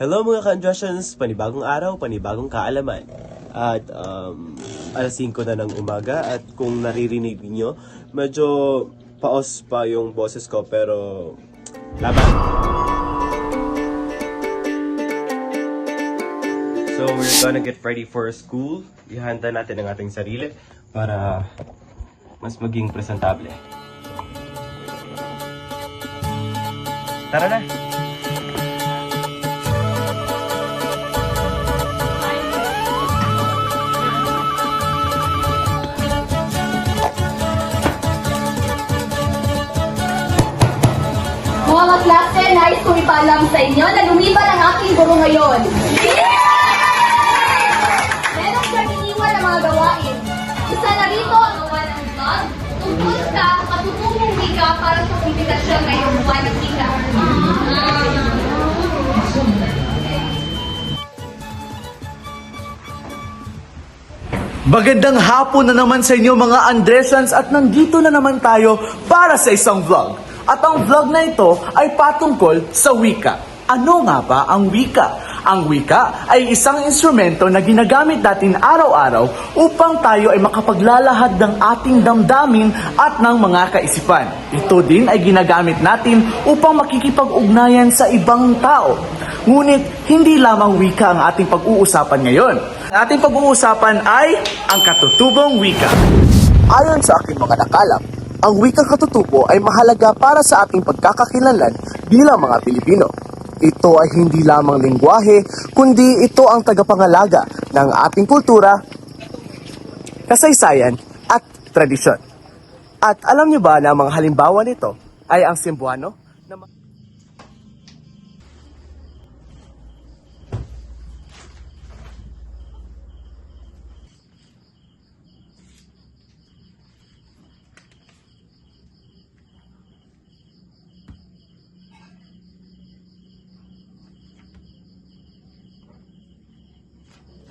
Hello mga ka-Andrasians! Panibagong araw, panibagong kaalaman. At um, alas 5 na ng umaga at kung naririnig niyo, medyo paos pa yung boses ko pero laban. So we're gonna get ready for school. Ihanda natin ang ating sarili para mas maging presentable. Tara na! Mga kaklase, nais kong ipaalam sa inyo na lumiban ang aking guro ngayon. Meron siyang iniwan ng mga gawain. Isa na rito ang gawa ng vlog tungkol sa katutubong wika para sa publikasyon ngayong buwan ng wika. Magandang hapon na naman sa inyo mga Andresans at nandito na naman tayo para sa isang vlog. At ang vlog na ito ay patungkol sa wika. Ano nga ba ang wika? Ang wika ay isang instrumento na ginagamit natin araw-araw upang tayo ay makapaglalahad ng ating damdamin at ng mga kaisipan. Ito din ay ginagamit natin upang makikipag-ugnayan sa ibang tao. Ngunit hindi lamang wika ang ating pag-uusapan ngayon. Ang ating pag-uusapan ay ang katutubong wika. Ayon sa aking mga nakalap, ang wikang katutubo ay mahalaga para sa ating pagkakakilanlan bilang mga Pilipino. Ito ay hindi lamang lingwahe, kundi ito ang tagapangalaga ng ating kultura, kasaysayan at tradisyon. At alam niyo ba na mga halimbawa nito ay ang Cebuano?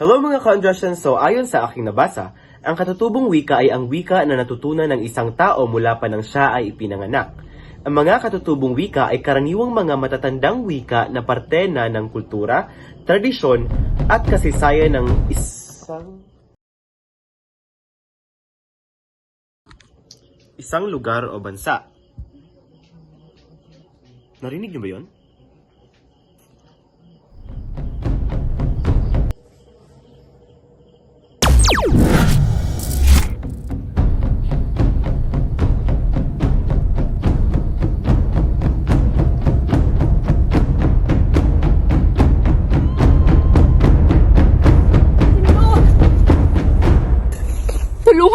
Hello mga ka-Andrasians! So ayon sa aking nabasa, ang katutubong wika ay ang wika na natutunan ng isang tao mula pa nang siya ay ipinanganak. Ang mga katutubong wika ay karaniwang mga matatandang wika na parte na ng kultura, tradisyon, at kasaysayan ng isang isang lugar o bansa. Narinig niyo ba yon? Tulungan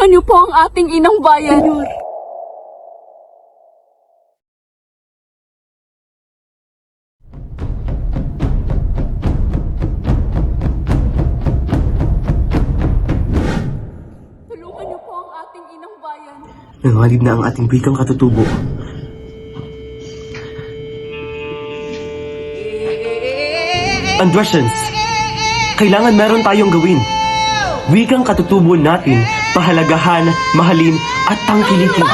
niyo po ang ating inang bayan. Tulungan Nanganib na ang ating wikang katutubo. Andrussians, kailangan meron tayong gawin. Wikang katutubo natin, pahalagahan, mahalin, at tangkilikin.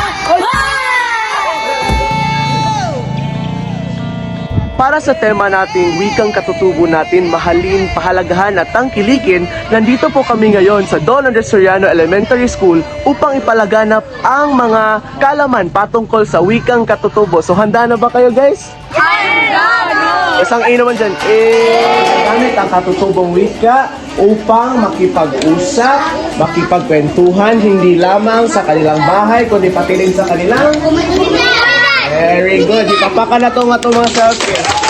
Para sa tema nating wikang katutubo natin, mahalin, pahalagahan at tangkilikin, nandito po kami ngayon sa Don Andres Soriano Elementary School upang ipalaganap ang mga kalaman patungkol sa wikang katutubo. So handa na ba kayo guys? Isang A naman dyan. Eh, gamit ang katutubong wika upang makipag-usap, makipagkwentuhan, hindi lamang sa kanilang bahay, kundi pati rin sa kanilang Very good. Ipapakan na ito mga. Grabe tatay.